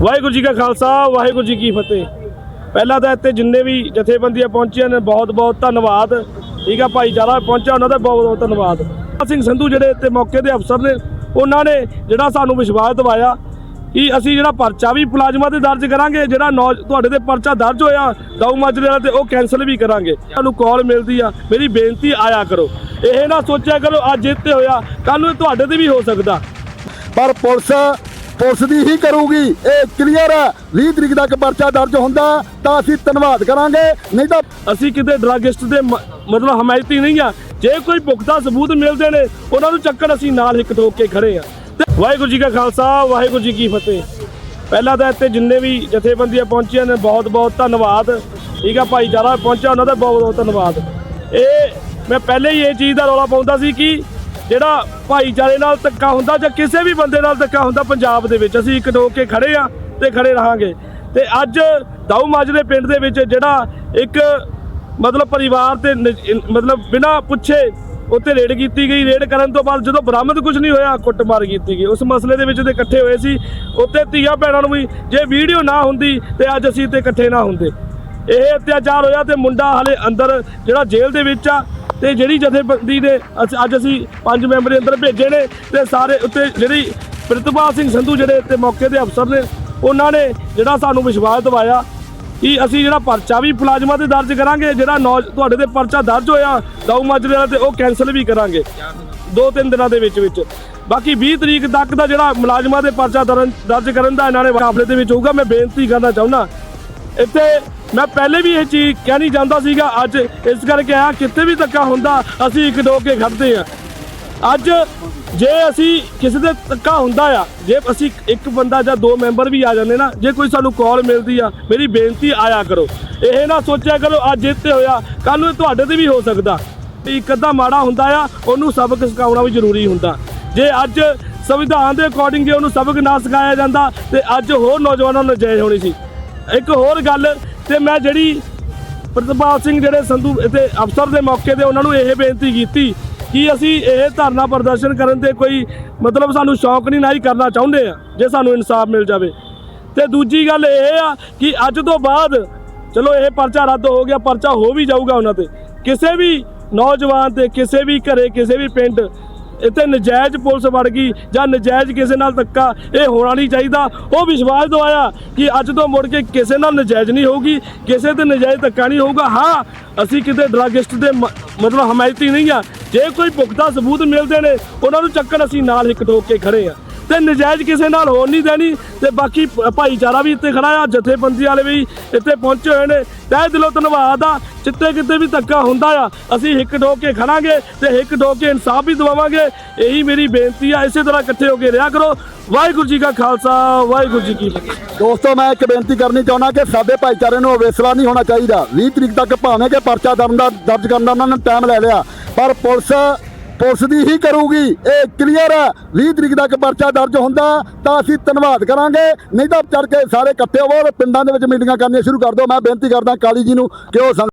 ਵਾਹਿਗੁਰੂ ਜੀ ਕਾ ਖਾਲਸਾ, ਵਾਹਿਗੁਰੂ ਜੀ ਕੀ ਫਤਿਹ। ਪਹਿਲਾਂ ਤਾਂ ਇੱਥੇ ਜਿੰਨੇ ਵੀ ਜਥੇਬੰਦੀਆਂ ਪਹੁੰਚੀਆਂ ਨੇ, ਬਹੁਤ ਬਹੁਤ ਧੰਨਵਾਦ। ਠੀਕ ਆ ਭਾਈਚਾਰਾ ਪਹੁੰਚਿਆ, ਉਹਨਾਂ ਦਾ ਬਹੁਤ ਬਹੁਤ ਧੰਨਵਾਦ। ਸਿੰਘ ਸੰਧੂ ਜਿਹੜੇ ਇੱਥੇ ਮੌਕੇ ਦੇ ਅਫਸਰ ਨੇ, ਉਹਨਾਂ ਨੇ ਜਿਹੜਾ ਸਾਨੂੰ ਵਿਸ਼ਵਾਸ ਦਿਵਾਇਆ ਕਿ ਅਸੀਂ ਜਿਹੜਾ ਪਰਚਾ ਵੀ ਪਲਾਜ਼ਮਾ ਤੇ ਦਰਜ ਕਰਾਂਗੇ, ਜਿਹੜਾ ਨੌ ਤੁਹਾਡੇ ਤੇ ਪਰਚਾ ਦਰਜ ਹੋਇਆ, ਦਾਊ ਮਾਜਰੇ ਵਾਲਾ ਤੇ ਉਹ ਕੈਨਸਲ ਵੀ ਕਰਾਂਗੇ। ਤੁਹਾਨੂੰ ਕਾਲ ਮਿਲਦੀ ਆ, ਮੇਰੀ ਬੇਨਤੀ ਆਇਆ ਕਰੋ। ਇਹ ਨਾ ਸੋਚਿਆ ਕਰੋ, ਅੱਜ ਇੱਥੇ ਹੋਇਆ ਕੱਲ ਨੂੰ ਤੁਹਾਡੇ ਤੇ ਵੀ ਹੋ ਸਕਦਾ। ਪਰ ਪੁਲਿਸ ਪੁਲਿਸ ਦੀ ਹੀ ਕਰੂਗੀ। ਇਹ ਕਲੀਅਰ ਹੈ। 20 ਤਰੀਕ ਤੱਕ ਪਰਚਾ ਦਰਜ ਹੁੰਦਾ, ਤਾਂ ਅਸੀਂ ਧੰਨਵਾਦ ਕਰਾਂਗੇ। ਨਹੀਂ ਤਾਂ ਅਸੀਂ ਕਿਤੇ ਡਰੱਗਿਸਟ ਦੇ ਮਤਲਬ ਹਮਾਇਤੀ ਨਹੀਂ ਆ। ਜੇ ਕੋਈ ਪੁਖਤਾ ਸਬੂਤ ਮਿਲਦੇ ਨੇ, ਉਹਨਾਂ ਨੂੰ ਚੱਕਣ ਅਸੀਂ ਨਾਲ ਇੱਕ ਠੋਕ ਕੇ ਖੜੇ ਆ। ਤੇ ਵਾਹਿਗੁਰੂ ਜੀ ਕਾ ਖਾਲਸਾ, ਵਾਹਿਗੁਰੂ ਜੀ ਕੀ ਫਤਿਹ। ਪਹਿਲਾਂ ਤਾਂ ਇੱਥੇ ਜਿੰਨੇ ਵੀ ਜਥੇਬੰਦੀਆਂ ਪਹੁੰਚੀਆਂ ਨੇ ਬਹੁਤ ਬਹੁਤ ਧੰਨਵਾਦ। ਠੀਕ ਆ ਭਾਈਚਾਰਾ ਪਹੁੰਚਿਆ, ਉਹਨਾਂ ਦਾ ਬਹੁਤ ਬਹੁਤ ਧੰਨਵਾਦ। ਇਹ, ਮੈਂ ਪਹਿਲੇ ਹੀ ਇਹ ਚੀਜ਼ ਦਾ ਰੌਲਾ ਪਾਉਂਦਾ ਸੀ ਕਿ ਜਿਹੜਾ ਭਾਈਚਾਰੇ ਨਾਲ ਧੱਕਾ ਹੁੰਦਾ ਜਾਂ ਕਿਸੇ ਵੀ ਬੰਦੇ ਨਾਲ ਧੱਕਾ ਹੁੰਦਾ ਪੰਜਾਬ ਦੇ ਵਿੱਚ, ਅਸੀਂ ਇੱਕ ਠੋਕ ਕੇ ਖੜੇ ਆ ਤੇ ਖੜੇ ਰਹਾਂਗੇ। ਤੇ ਅੱਜ ਦਾਊ ਮਾਜਰੇ ਪਿੰਡ ਦੇ ਵਿੱਚ ਜਿਹੜਾ ਇੱਕ ਮਤਲਬ ਪਰਿਵਾਰ ਤੇ ਨਜ- ਮਤਲਬ ਬਿਨਾ ਪੁੱਛੇ ਉੱਤੇ ਰੇਡ ਕੀਤੀ ਗਈ। ਰੇਡ ਕਰਨ ਤੋਂ ਬਾਅਦ ਜਦੋਂ ਬਰਾਮਦ ਕੁਝ ਨਹੀਂ ਹੋਇਆ, ਕੁੱਟਮਾਰ ਕੀਤੀ ਗਈ। ਉਸ ਮਸਲੇ ਦੇ ਵਿੱਚ ਤੇ ਇਕੱਠੇ ਹੋਏ ਸੀ। ਉੱਤੇ ਧੀਆ ਭੈਣਾਂ ਨੂੰ ਵੀ ਜੇ ਵੀਡੀਓ ਨਾ ਹੁੰਦੀ ਤੇ ਅੱਜ ਅਸੀਂ ਤੇ ਇਕੱਠੇ ਨਾ ਹੁੰਦੇ। ਇਹ ਅਤਿਆਚਾਰ ਹੋਇਆ ਤੇ ਮੁੰਡਾ ਹਲੇ ਅੰਦਰ ਜਿਹੜਾ ਜੇਲ੍ਹ ਦੇ ਵਿੱਚ ਆ ਤੇ ਜਿਹੜੀ ਜਥੇਬੰਦੀ ਨੇ ਅਸ- ਅੱਜ ਅਸੀਂ ਪੰਜ ਮੈਂਬਰ ਅੰਦਰ ਭੇਜੇ ਨੇ ਤੇ ਸਾਰੇ ਉੱਤੇ ਜਿਹੜੀ ਪ੍ਰਿਤਪਾਲ ਸਿੰਘ ਸੰਧੂ ਜਿਹੜੇ ਤੇ ਮੌਕੇ ਦੇ ਅਫਸਰ ਨੇ, ਉਹਨਾਂ ਨੇ ਜਿਹੜਾ ਸਾਨੂੰ ਵਿਸ਼ਵਾਸ ਦਿਵਾਇਆ ਕਿ ਅਸੀਂ ਜਿਹੜਾ ਪਰਚਾ ਵੀ ਮੁਲਾਜ਼ਮਾਂ ਤੇ ਦਰਜ ਕਰਾਂਗੇ, ਜਿਹੜਾ ਨੌ ਤੁਹਾਡੇ ਤੇ ਪਰਚਾ ਦਰਜ ਹੋਇਆ, ਦਾਊ ਮਾਜਰੇ ਵਾਲਾ ਤੇ ਉਹ ਕੈਨਸਲ ਵੀ ਕਰਾਂਗੇ। ਦੋ ਤਿੰਨ ਦਿਨਾਂ ਦੇ ਵਿੱਚ ਵਿੱਚ ਬਾਕੀ 20 ਤਰੀਕ ਤੱਕ ਦਾ ਜਿਹੜਾ ਮੁਲਾਜ਼ਮਾਂ ਦੇ ਪਰਚਾ ਦਰਨ- ਦਰਜ ਕਰਨ ਦਾ ਇਹਨਾਂ ਨੇ ਕਾਫਲੇ ਦੇ ਵਿੱਚ ਹੋਊਗਾ, ਮੈਂ ਬੇਨਤੀ ਕਰਨਾ ਚਾਹੁੰਦਾ ਇੱਥੇ ਮੈਂ ਪਹਿਲੇ ਵੀ ਇਹ ਚੀਜ਼ ਕਹਿਣੀ ਚਾਹੁੰਦਾ ਸੀਗਾ, ਅੱਜ ਇਸ ਕਰਕੇ ਆ ਕਿਤੇ ਵੀ ਧੱਕਾ ਹੁੰਦਾ, ਅਸੀਂ ਇੱਕ ਦੋ ਕੇ ਖੜਦੇ ਆ ਅੱਜ ਜੇ ਅਸੀਂ ਕਿਸੇ ਦੇ ਧੱਕਾ ਹੁੰਦਾ ਆ, ਜੇ ਅਸੀਂ ਇੱਕ ਬੰਦਾ ਜਾਂ ਦੋ ਮੈਂਬਰ ਵੀ ਆ ਜਾਂਦੇ ਨਾ, ਜੇ ਕੋਈ ਸਾਨੂੰ ਕਾਲ ਮਿਲਦੀ ਆ, ਮੇਰੀ ਬੇਨਤੀ ਆਇਆ ਕਰੋ। ਇਹ ਨਾ ਸੋਚਿਆ ਕਰੋ, ਅੱਜ ਇੱਥੇ ਹੋਇਆ ਕੱਲ ਨੂੰ ਤੁਹਾਡੇ ਤੇ ਵੀ ਹੋ ਸਕਦਾ। ਇੱਕ ਅੱਧਾ ਮਾੜਾ ਹੁੰਦਾ ਆ, ਉਹਨੂੰ ਸਬਕ ਸਿਖਾਉਣਾ ਵੀ ਜ਼ਰੂਰੀ ਹੁੰਦਾ। ਜੇ ਅੱਜ ਸੰਵਿਧਾਨ ਦੇ ਅਕੋਰਡਿੰਗ ਜੇ ਉਹਨੂੰ ਸਬਕ ਨਾ ਸਿਖਾਇਆ ਜਾਂਦਾ, ਤੇ ਅੱਜ ਹੋਰ ਨੌਜਵਾਨਾਂ ਨੂੰ ਨਜਾਇਜ਼ ਹੋਣੀ ਸੀ। ਇੱਕ ਹੋਰ ਗੱਲ ਤੇ ਮੈਂ ਜਿਹੜੀ ਪ੍ਰਤਪਾਲ ਸਿੰਘ ਜਿਹੜੇ ਸੰਧੂ ਇੱਥੇ ਅਫਸਰ ਦੇ ਮੌਕੇ ਤੇ ਉਹਨਾਂ ਨੂੰ ਇਹ ਬੇਨਤੀ ਕੀਤੀ ਕਿ ਅਸੀਂ ਇਹ ਧਰਨਾ ਪ੍ਰਦਰਸ਼ਨ ਕਰਨ ਤੇ ਕੋਈ ਮਤਲਬ ਸਾਨੂੰ ਸ਼ੌਕ ਨਹੀਂ ਨਾ ਹੀ ਕਰਨਾ ਚਾਹੁੰਦੇ ਆ, ਜੇ ਸਾਨੂੰ ਇਨਸਾਫ ਮਿਲ ਜਾਵੇ। ਤੇ ਦੂਜੀ ਗੱਲ ਇਹ ਆ ਕਿ ਅੱਜ ਤੋਂ ਬਾਅਦ, ਚਲੋ ਇਹ ਪਰਚਾ ਰੱਦ ਹੋ ਗਿਆ, ਪਰਚਾ ਹੋ ਵੀ ਜਾਊਗਾ ਉਹਨਾਂ ਤੇ। ਕਿਸੇ ਵੀ ਨੌਜਵਾਨ ਤੇ, ਕਿਸੇ ਵੀ ਘਰੇ, ਕਿਸੇ ਵੀ ਪਿੰਡ ਇੱਥੇ ਨਜਾਇਜ਼ ਪੁਲਿਸ ਵੜ ਗਈ ਜਾਂ ਨਜਾਇਜ਼ ਕਿਸੇ ਨਾਲ ਧੱਕਾ ਇਹ ਹੋਣਾ ਨਹੀਂ ਚਾਹੀਦਾ। ਉਹ ਵਿਸ਼ਵਾਸ ਦਵਾਇਆ ਕਿ ਅੱਜ ਤੋਂ ਮੁੜ ਕੇ ਕਿਸੇ ਨਾਲ ਨਜਾਇਜ਼ ਨਹੀਂ ਹੋਊਗੀ, ਕਿਸੇ ਤੇ ਨਜਾਇਜ਼ ਧੱਕਾ ਨਹੀਂ ਹੋਊਗਾ। ਹਾਂ, ਅਸੀਂ ਕਿਤੇ ਡਰੱਗਿਸਟ ਦੇ ਮਤਲਬ ਹਮਾਇਤੀ ਨਹੀਂ ਆ। ਜੇ ਕੋਈ ਪੁਖਤਾ ਸਬੂਤ ਮਿਲਦੇ ਨੇ, ਉਹਨਾਂ ਨੂੰ ਚੱਕਣ ਅਸੀਂ ਨਾਲ ਇੱਕ ਠੋਕ ਕੇ ਖੜੇ ਆ। ਤੇ ਨਜਾਇਜ਼ ਕਿਸੇ ਨਾਲ ਹੋਣ ਨਹੀਂ ਦੇਣੀ ਤੇ ਬਾਕੀ ਭਾਈਚਾਰਾ ਵੀ ਇੱਥੇ ਖੜਾ ਆ ਜਥੇਬੰਦੀ ਵਾਲੇ ਵੀ ਇੱਥੇ ਪਹੁੰਚੇ ਹੋਏ ਨੇ। ਤਹਿ ਦਿਲੋਂ ਧੰਨਵਾਦ ਆ ਜਿੱਤੇ ਕਿਤੇ ਵੀ ਧੱਕਾ ਹੁੰਦਾ ਆ, ਅਸੀਂ ਹਿੱਕ ਡੋਕ ਕੇ ਖੜਾਂਗੇ ਤੇ ਹਿੱਕ ਡੋਕ ਕੇ ਇਨਸਾਫ ਵੀ ਦਵਾਵਾਂਗੇ। ਇਹੀ ਮੇਰੀ ਬੇਨਤੀ ਆ, ਇਸੇ ਤਰ੍ਹਾਂ ਇਕੱਠੇ ਹੋ ਕੇ ਰਿਹਾ ਕਰੋ। ਵਾਹਿਗੁਰੂ ਜੀ ਕਾ ਖਾਲਸਾ, ਵਾਹਿਗੁਰੂ ਜੀ ਕੀ ਫਤਿਹ। ਦੋਸਤੋ, ਮੈਂ ਇੱਕ ਬੇਨਤੀ ਕਰਨੀ ਚਾਹੁੰਦਾ ਕਿ ਸਾਡੇ ਭਾਈਚਾਰੇ ਨੂੰ ਅਵੇਸਲਾ ਨਹੀਂ ਹੋਣਾ ਚਾਹੀਦਾ। 20 ਤਰੀਕ ਤੱਕ ਭਾਵੇਂ ਕਿ ਪਰਚਾ ਦਰਨ ਦਾ ਦਰਜ ਕਰਨ ਦਾ ਉਹਨਾਂ ਨੇ ਟਾਈਮ ਲੈ ਲਿਆ, ਪਰ ਪੁਲਿਸ ਪੁਲਿਸ ਦੀ ਹੀ ਕਰੂਗੀ। ਇਹ ਕਲੀਅਰ ਹੈ। 20 ਤਰੀਕ ਤੱਕ ਪਰਚਾ ਦਰਜ ਹੁੰਦਾ, ਤਾਂ ਅਸੀਂ ਧੰਨਵਾਦ ਕਰਾਂਗੇ। ਨਹੀਂ ਤਾਂ ਚੜ ਕੇ ਸਾਰੇ ਇਕੱਠੇ ਹੋਵੋ ਪਿੰਡਾਂ ਦੇ ਵਿੱਚ ਮੀਟਿੰਗਾਂ ਕਰਨੀਆਂ ਸ਼ੁਰੂ ਕਰ ਦਿਓ। ਮੈਂ ਬੇਨਤੀ ਕਰਦਾ ਕਾਲੀ ਜੀ ਨੂੰ ਕਿ ਉਹ ਸਾਨੂੰ